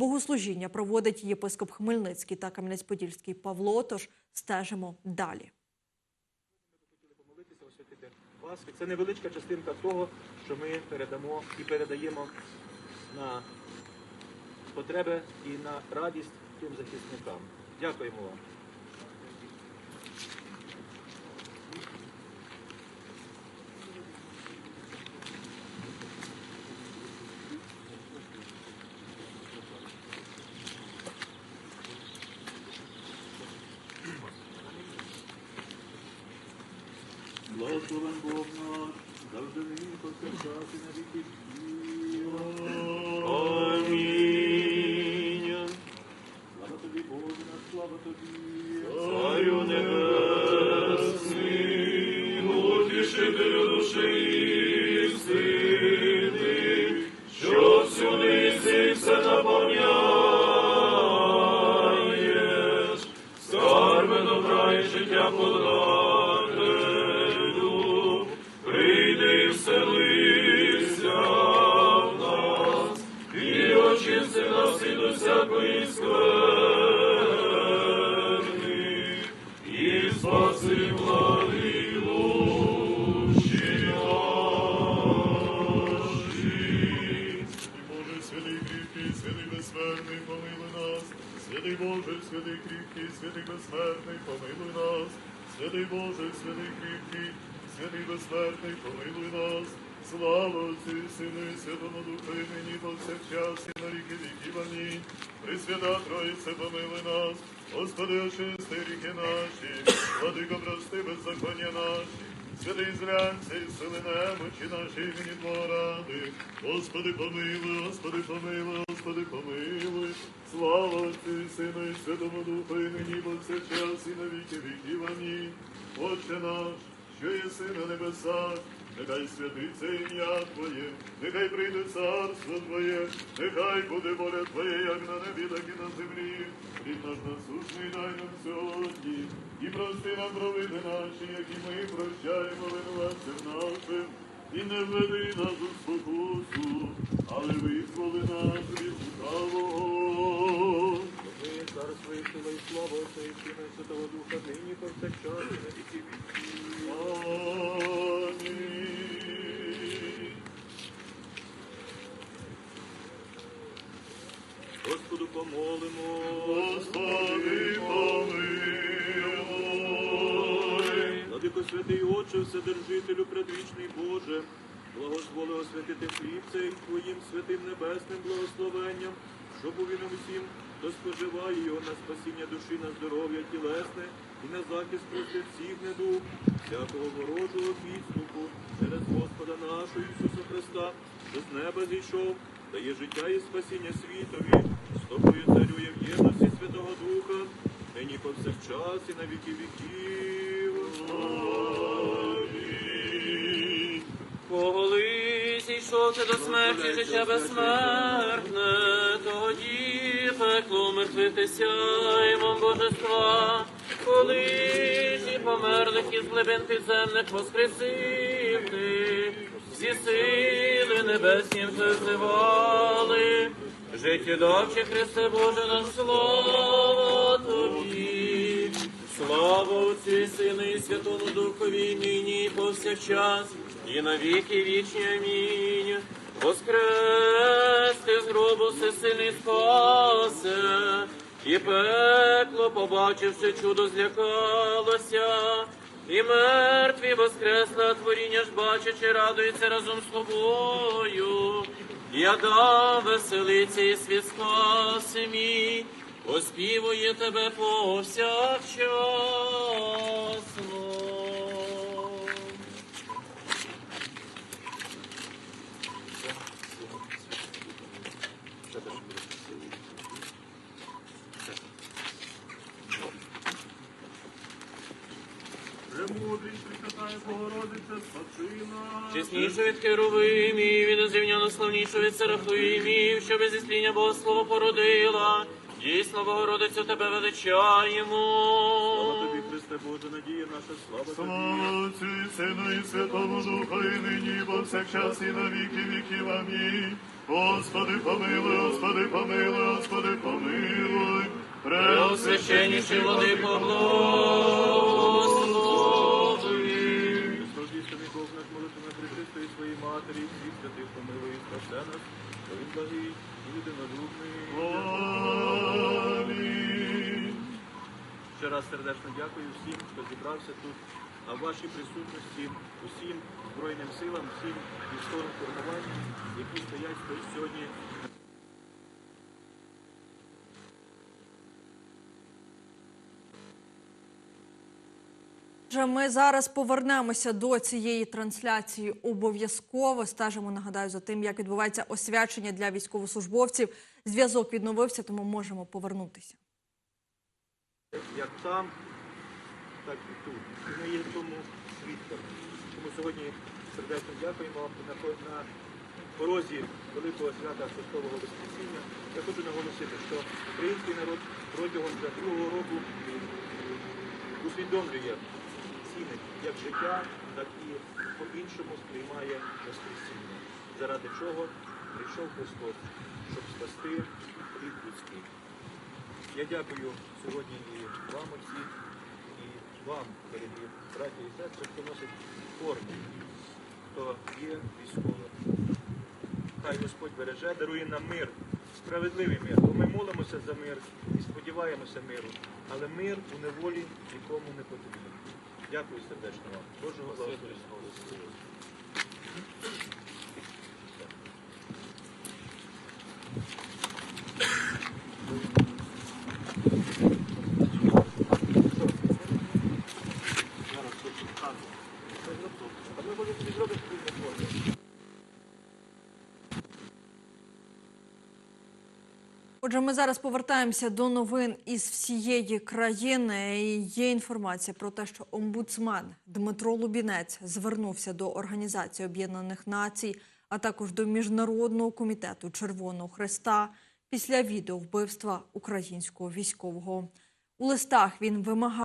Богослужіння проводить єпископ Хмельницький та Кам'янець-Подільський Павло. Тож стежимо далі. І Це невеличка частинка того, що ми передамо і передаємо на потреби і на радість тим захисникам. Дякуємо вам. Святий безсмертний, помилуй нас. Святий Боже, святий кріпкий, святий безсмертний, помилуй нас. Слава Отцю і Сину і Святому Духу, і нині повсякчас і на віки віків. Амінь. Пресвята Троїце, помилуй нас. Господи, очисти ріки наші, владико, прости беззаконня наші. Святий зрянця і сили немочі наші імені Твого ради. Господи, помилуй, Господи, помилуй, Господи, помилуй. Слава Отцю Сину і Святому Духу, і нині повсякчас і на віки віків. Амінь. Отче наш, що єси на небесах, нехай святиться ім'я Твоє, нехай прийде царство Твоє, нехай буде воля Твоя, як на небі, так і на землі. Хліб наш насушний дай нам сьогодні, і прости нам провини наші, які ми прощаємо винуватцям нашим, і не введи нас у спокусу, але визволи нас від лукавого. Царство і сила і слава Отця і Святого Духа, нині повсякчас помолимо. Господи, помилуй. Владико святий Отче, Вседержителю, предвічний Боже, благослови освятити хліб цей Твоїм святим небесним благословенням, щоб у він усім, хто споживає його на спасіння душі, на здоров'я тілесне і на захист проти всіх недуг, всякого ворожого підступу через Господа нашого Ісуса Христа, що з неба зійшов, дає життя і спасіння світові, з тобою царює в єдності Святого Духа, нині повсякчас і на віки віків. Амінь. Коли зійшов ти до смерті життя безсмертне, тоді пекло мертвитися імом божества, коли ж і померлих із глибин підземних воскресив ти, всі сили небесні вже взивали, життєдавче Христе Боже, нам слава Тобі. Слава Отцю і Сину і Святому Духові, нині і повсякчас, і на віки вічні. Амінь. Воскрес ти з гробу всесильний спасе, і пекло, побачивши чудо, злякалося, і мертві воскресла творіння ж бачачи, радується разом з тобою. Я дам веселиться і світ спаси мій, оспівує тебе повсякчасно. Премудрість Пресвятая Богородиця, спаси нас. Чесніше від Керувимів, від озрівняно славніше від Серафимів, що без ісління Бога слово породила. Дійсно, Богородицю тебе Слава величаємо. тобі, Христе Боже, надія наша, слава тобі. Слава Отцю і Сину і Святому Духу, і нині, і повсякчас, і на віки віків. Амінь. Господи, помилуй, Господи, помилуй, Господи, Преосвященніший владико, благослови. Матері, всіх святих помилуй спасе нас, бо він благий і єдинодумний. Амінь. Ще раз сердечно дякую всім, хто зібрався тут, а в вашій присутності усім Збройним силам, всім військовим формуванням, які стоять сьогодні Отже, ми зараз повернемося до цієї трансляції обов'язково. Стежимо, нагадаю, за тим, як відбувається освячення для військовослужбовців. Зв'язок відновився, тому можемо повернутися. як там, так і тут. І ми є тому свідками. Тому сьогодні сердечно дякуємо на, на порозі Великого свята Христового Воскресіння. Я хочу наголосити, що український народ протягом другого року усвідомлює ціни як життя, так і по-іншому сприймає Воскресіння, заради чого прийшов Христос, щоб спасти рід людський. Я дякую сьогодні і вам, отці, і вам, дорогі браті і сестри, хто носить форму, хто є військовим. Хай Господь береже, дарує нам мир, справедливий мир. Бо ми молимося за мир і сподіваємося миру, але мир у неволі нікому не потрібен. Дякую сердечно вам. Божого благословення. Зараз хочу хату. А ми можемо зробити спільну форму. Отже, ми зараз повертаємося до новин із всієї країни. І Є інформація про те, що омбудсмен Дмитро Лубінець звернувся до Організації Об'єднаних Націй, а також до Міжнародного комітету Червоного Хреста після відео вбивства українського військового. У листах він вимагав.